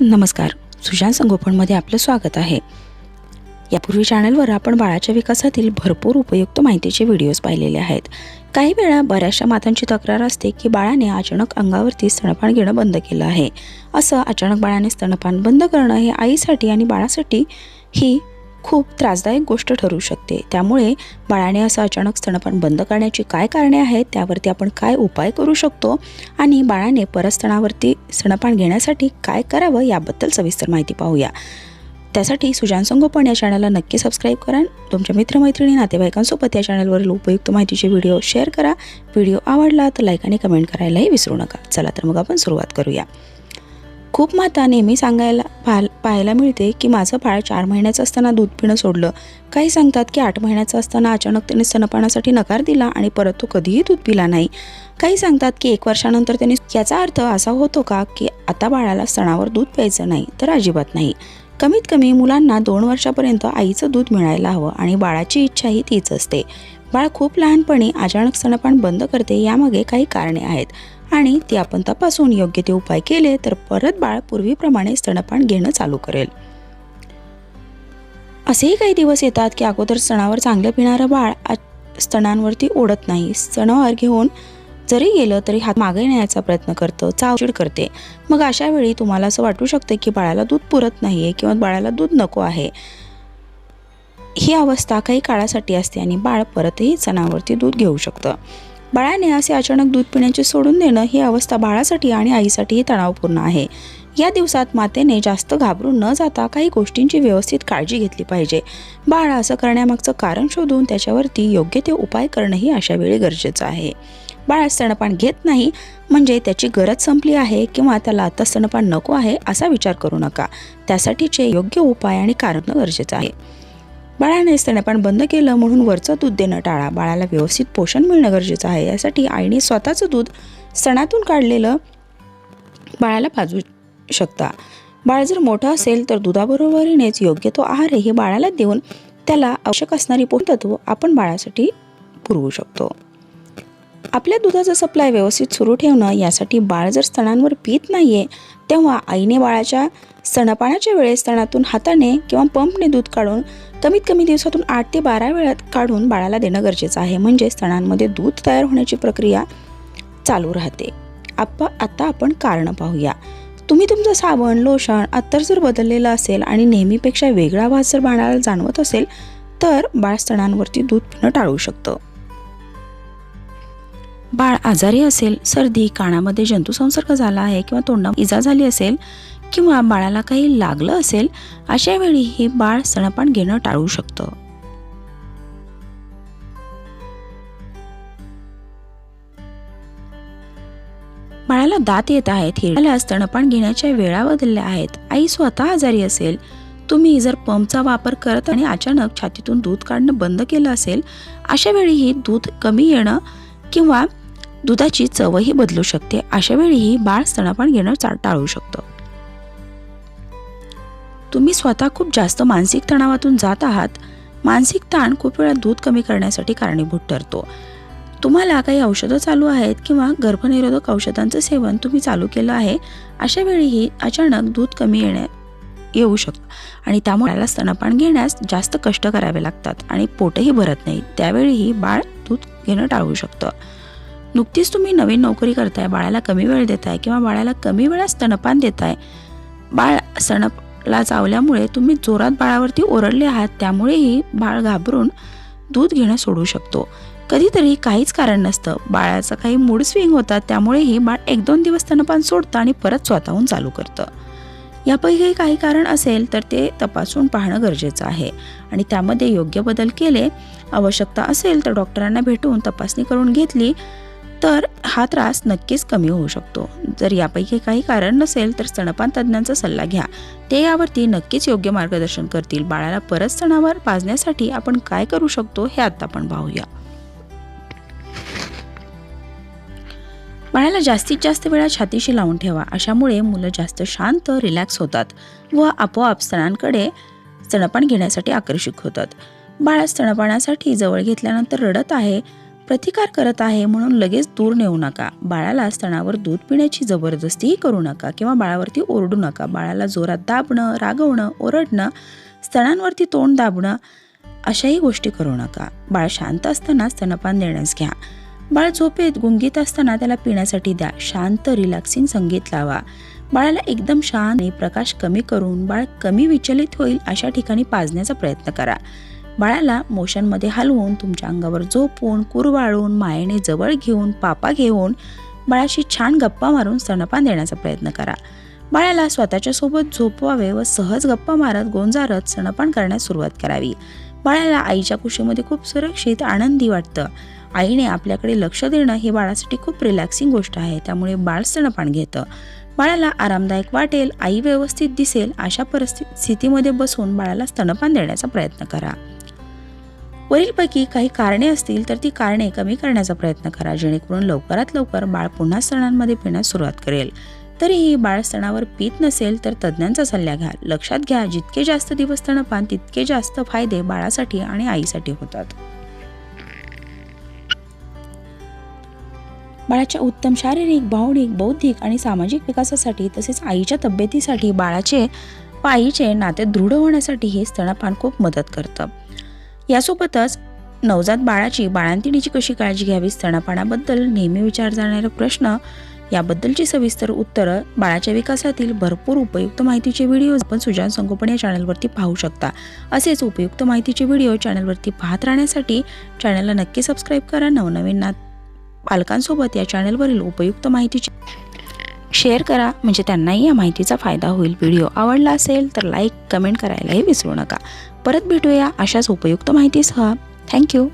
नमस्कार. सुशांत संगोपनमध्ये आपलं स्वागत आहे. यापूर्वी चॅनलवर आपण बाळाच्या विकासातील भरपूर उपयुक्त माहितीचे व्हिडिओज पाहिलेले आहेत. काही वेळा बऱ्याचशा मातांची तक्रार असते की बाळाने अचानक अंगावरती स्तनपान घेणं बंद केलं आहे. असं अचानक बाळाने स्तनपान बंद करणं हे आईसाठी आणि बाळासाठी ही खूप त्रासदायक गोष्ट ठरू शकते. त्यामुळे बाळाने असं अचानक स्तनपान बंद करण्याची काय कारणे आहेत त्यावरती आपण काय उपाय करू शकतो आणि बाळाने परस्तनावरती स्तनपान घेण्यासाठी काय करावं याबद्दल सविस्तर माहिती पाहूया. त्यासाठी सुजान संगोपन या चॅनलला नक्की सबस्क्राईब करा. तुमच्या मित्रमैत्रिणी नातेवाईकांसोबत या चॅनलवरील उपयुक्त माहितीचे व्हिडिओ शेअर करा. व्हिडिओ आवडला तर लाईक आणि कमेंट करायलाही विसरू नका. चला तर मग आपण सुरुवात करूया. खूप माता नेहमी सांगायला पाहाय पाहायला मिळते की माझं बाळ चार महिन्याचं असताना दूध पिणं सोडलं. काही सांगतात की आठ महिन्याचं असताना अचानक त्याने स्तनपानासाठी नकार दिला आणि परत तो कधीही दूध पिला नाही. काही सांगतात की एक वर्षानंतर त्याने याचा अर्थ असा होतो का की आता बाळाला स्तनावर दूध प्यायचं नाही तर अजिबात नाही. कमीत कमी मुलांना दोन वर्षापर्यंत आईचं दूध मिळायला हवं आणि बाळाची इच्छाही तीच असते. बाळ खूप लहानपणी अचानक स्तनपान बंद करते यामागे काही कारणे आहेत. आणि ती आपण तपासून योग्य ते उपाय केले तर परत बाळ पूर्वीप्रमाणे स्तनपान घेणं चालू करेल. असेही काही दिवस येतात की अगोदर स्तनावर चांगलं पिणारं बाळ स्तनांवरती ओढत नाही. स्तनावर घेऊन जरी गेलं तरी हात मागे नेण्याचा प्रयत्न करतं चावचिड करते. मग अशा वेळी तुम्हाला असं वाटू शकतं की बाळाला दूध पुरत नाही आहे किंवा बाळाला दूध नको आहे. ही अवस्था काही काळासाठी असते आणि बाळ परतही स्तनावरती दूध घेऊ शकतं. बाळाने असे अचानक दूध पिण्याचे सोडून देणं ही अवस्था बाळासाठी आणि आईसाठीही तणावपूर्ण आहे. या दिवसात मातेने जास्त घाबरून न जाता काही गोष्टींची व्यवस्थित काळजी घेतली पाहिजे. बाळ असं करण्यामागचं कारण शोधून त्याच्यावरती योग्य ते उपाय करणंही अशा वेळी गरजेचं आहे. बाळ स्तनपान घेत नाही म्हणजे त्याची गरज संपली आहे किंवा त्याला आता स्तनपान नको आहे असा विचार करू नका. त्यासाठीचे योग्य उपाय आणि कारण गरजेचं आहे. बाळाने स्तनपान बंद केलं म्हणून वरचं दूध देणं टाळा. बाळाला व्यवस्थित पोषण मिळणं गरजेचं आहे. यासाठी आईने स्वतःचं दूध स्तनातून काढलेलं बाळाला पाजू शकता. बाळ जर मोठं असेल तर दुधाबरोबरीनेच योग्य तो आहारही बाळाला देऊन त्याला आवश्यक असणारी पोषतत्व आपण बाळासाठी पुरवू शकतो. आपल्या दुधाचा सप्लाय व्यवस्थित सुरू ठेवणं यासाठी बाळ जर स्तनांवर पित आहे तेव्हा आईने बाळाच्या स्तनपानाच्या वेळेस स्तनातून हाताने किंवा पंपने दूध काढून कमीत कमी दिवसातून आठ ते बारा वेळात काढून बाळाला देणं गरजेचं आहे. म्हणजे स्तनांमध्ये दूध तयार होण्याची प्रक्रिया चालू राहते. आप आता आपण कारणं पाहूया. तुम्ही तुमचं साबण लोषण अत्तर जर बदललेलं असेल आणि नेहमीपेक्षा वेगळा वास जर बाळाला जाणवत असेल तर बाळ स्तनांवरती दूध पिणं टाळू शकतं. बाळ आजारी असेल सर्दी कानामध्ये जंतुसंसर्ग झाला आहे किंवा तोंडात इजा झाली असेल किंवा बाळाला काही लागलं असेल अशा वेळी हे बाळ स्तनपान घेणं टाळू शकतं. बाळाला दात येत आहेत हिरड्याला स्तनपान घेण्याच्या वेळा बदलल्या आहेत. आई स्वतः आजारी असेल तुम्ही जर पंपचा वापर करत आणि अचानक छातीतून दूध काढणं बंद केलं असेल अशा वेळीही दूध कमी येणं किंवा दुधाची चवही बदलू शकते. अशा वेळीही बाळ स्तनपान घेणं चा- टाळू शकतं. तुम्ही स्वतः खूप जास्त मानसिक तणावातून जात आहात. मानसिक ताण खूप वेळा दूध कमी करण्यासाठी कारणीभूत ठरतो. तुम्हाला काही औषधं चालू आहेत किंवा गर्भनिरोधक औषधांचं सेवन तुम्ही चालू केलं आहे अशा वेळीही अचानक दूध कमी येण्या येऊ शकतं. आणि त्यामुळे स्तनपान घेण्यास जास्त कष्ट करावे लागतात आणि पोटही भरत नाही. त्यावेळीही बाळ दूध घेणं टाळू शकतं. नुकतीच तुम्ही नवीन नोकरी करताय बाळाला कमी वेळ देताय किंवा बाळाला कमी वेळा स्तनपान देताय. बाळ स्तनपला चावल्यामुळे तुम्ही जोरात बाळावरती ओरडले आहात त्यामुळेही बाळ घाबरून दूध घेणं सोडू शकतो. कधीतरी काहीच कारण नसतं. बाळाचं काही मूड स्विंग होतात त्यामुळेही बाळ एक दोन दिवस स्तनपान सोडतं आणि परत स्वतःहून चालू करतं. यापैकी काही कारण असेल तर ते तपासून पाहणं गरजेचं आहे आणि त्यामध्ये योग्य बदल केले आवश्यकता असेल तर डॉक्टरांना भेटून तपासणी करून घेतली. तर हा त्रास नक्कीच कमी होऊ शकतो. जर यापैकी काही कारण नसेल तर स्तनपान तज्ज्ञांचा सल्ला घ्या. ते यावरती नक्कीच योग्य मार्गदर्शन करतील. बाळाला परत स्तनावर पाजण्यासाठी आपण काय करू शकतो हे आता आपण पाहूया. बाळाला जास्तीत जास्त वेळा छातीशी लावून ठेवा. अशामुळे मुलं जास्त शांत रिलॅक्स होतात व आपोआप स्तनांकडे स्तनपान घेण्यासाठी आकर्षित होतात. बाळा स्तनपानासाठी जवळ घेतल्यानंतर रडत आहे. प्रतिकार करत आहे म्हणून लगेच दूर नेऊ नका. बाळाला स्तनावर दूध पिण्याची जबरदस्तीही करू नका किंवा बाळावरती ओरडू नका. बाळाला जोरात दाबणं रागवणं ओरडणं स्तनांवरती तोंड दाबणं अशाही गोष्टी करू नका. बाळ शांत असताना स्तनपान देण्यास घ्या. बाळ झोपेत गुंगीत असताना त्याला पिण्यासाठी द्या. शांत रिलॅक्सिंग संगीत लावा. बाळाला एकदम शांत आणि प्रकाश कमी करून बाळ कमी विचलित होईल अशा ठिकाणी पाजण्याचा प्रयत्न करा. बाळाला मोशनमध्ये हलवून तुमच्या अंगावर झोपून कुरवाळून मायेने जवळ घेऊन पापा घेऊन बाळाशी छान गप्पा मारून स्तनपान देण्याचा प्रयत्न करा. बाळाला स्वतःच्या सोबत झोपवावे व सहज गप्पा मारत गोंजारत स्तनपान करण्यास सुरुवात करावी. बाळाला आईच्या कुशीमध्ये खूप सुरक्षित आनंदी वाटतं. आईने आपल्याकडे लक्ष देणं ही बाळासाठी खूप रिलॅक्सिंग गोष्ट आहे त्यामुळे बाळ स्तनपान घेतं. बाळाला आरामदायक वाटेल आई व्यवस्थित दिसेल अशा परिस्थितीमध्ये स्थितीमध्ये बसून बाळाला स्तनपान देण्याचा प्रयत्न करा. वरीलपैकी काही कारणे असतील तर ती कारणे कमी करण्याचा प्रयत्न करा जेणेकरून लवकरात लवकर बाळ पुन्हा स्तनांमध्ये पिण्यास सुरुवात करेल. तरीही बाळ स्तनावर पीत नसेल तर तज्ज्ञांचा सल्ला घ्या. लक्षात घ्या जितके जास्त दिवस स्तनपान तितके जास्त फायदे बाळासाठी आणि आईसाठी होतात. बाळाच्या उत्तम शारीरिक भावनिक बौद्धिक आणि सामाजिक विकासासाठी तसेच आईच्या तब्येतीसाठी बाळाचे व आईचे नाते दृढ होण्यासाठी हे स्तनपान खूप मदत करतं. यासोबतच नवजात बाळाची बाळांतिणीची कशी काळजी घ्यावी? स्तनपानाबद्दल नेहमी विचार जाणारा प्रश्न याबद्दलची सविस्तर उत्तरं बाळाच्या विकासातील भरपूर उपयुक्त माहितीचे व्हिडिओ आपण सुजान संगोपन या चॅनलवरती पाहू शकता. असेच उपयुक्त माहितीचे व्हिडिओ चॅनलवरती पाहत राहण्यासाठी चॅनलला नक्की सबस्क्राईब करा. नवनवीन ना पालकांसोबत या चॅनलवरील उपयुक्त माहितीची शेअर करा. म्हणजे त्यांनाही या माहितीचा फायदा होईल. व्हिडिओ आवडला असेल तर लाईक कमेंट करायलाही विसरू नका. परत भेटूया अशाच उपयुक्त माहितीसह. थँक्यू.